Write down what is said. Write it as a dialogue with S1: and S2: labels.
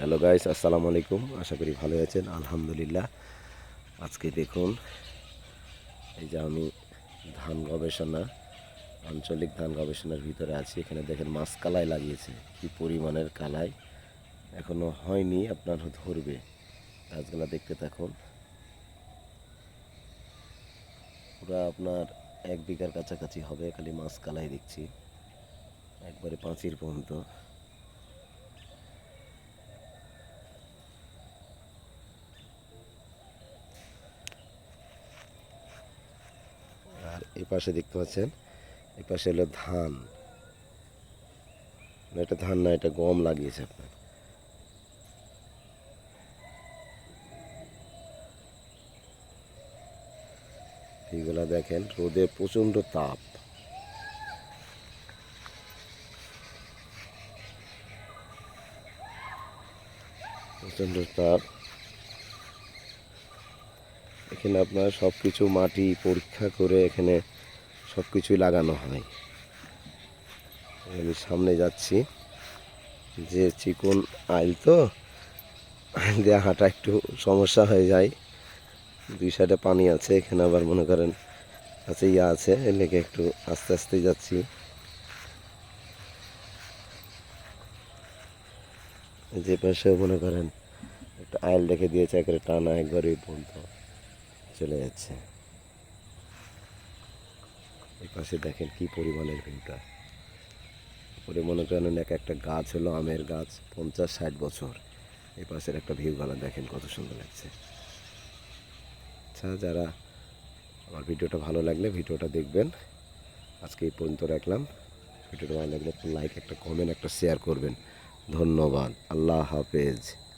S1: Hello guys, আসসালামু আলাইকুম। আশা করি ভালো আছেন। আলহামদুলিল্লাহ। আজকে দেখুন, এই যে আমি ধান গবেষণা, আঞ্চলিক ধান গবেষণার ভিতরে আছি। এখানে দেখেন মাছ কালাই লাগিয়েছে। কি পরিমাণের কালাই? এখনও হয়নি আপনার ধরবে। গাছগুলা দেখতে থাকুন। পুরো আপনার এক বিঘার কাছাকাছি হবে, খালি মাছ কালাই দেখছি। একবারে পাঁচির পর্যন্ত। এই পাশে দেখতে পাচ্ছেন, এই পাশে হলো ধান। এটা ধান না, এটা গম লাগিয়েছে আপনার। এইগুলা দেখেন, রোদে প্রচণ্ড তাপ। প্রচণ্ড তাপ। এখানে আপনার সব কিছু মাটি পরীক্ষা করে এখানে সব কিছুই লাগানো হয়। আমি সামনে যাচ্ছি। যে চিকন আইল তো আইল দিয়ে হাঁটা একটু সমস্যা হয়ে যায়। দুই সাইডে পানি আছে, এখানে আবার মনে করেন কাছে ইয়া আছে লেগে একটু আস্তে আস্তে যাচ্ছি। যে পাশে মনে করেন একটা আইল রেখে দিয়েছে, একেবারে টানা একবারে পর্যন্ত চলে যাচ্ছে। এই পাশে দেখেন কি পরিমাণের ভিউটা। পরে মনে করেন এক একটা গাছ হলো আমের গাছ, পঞ্চাশ, ষাট বছর। এই পাশের একটা ভিউ গালা, দেখেন কত সুন্দর লাগছে। আচ্ছা যারা আমার ভিডিওটা ভালো লাগলে ভিডিওটা দেখবেন। আজকে এই পর্যন্ত রাখলাম। ভিডিওটা ভালো লাগলে একটা লাইক, একটা কমেন্ট একটা শেয়ার করবেন। ধন্যবাদ। আল্লাহ হাফেজ।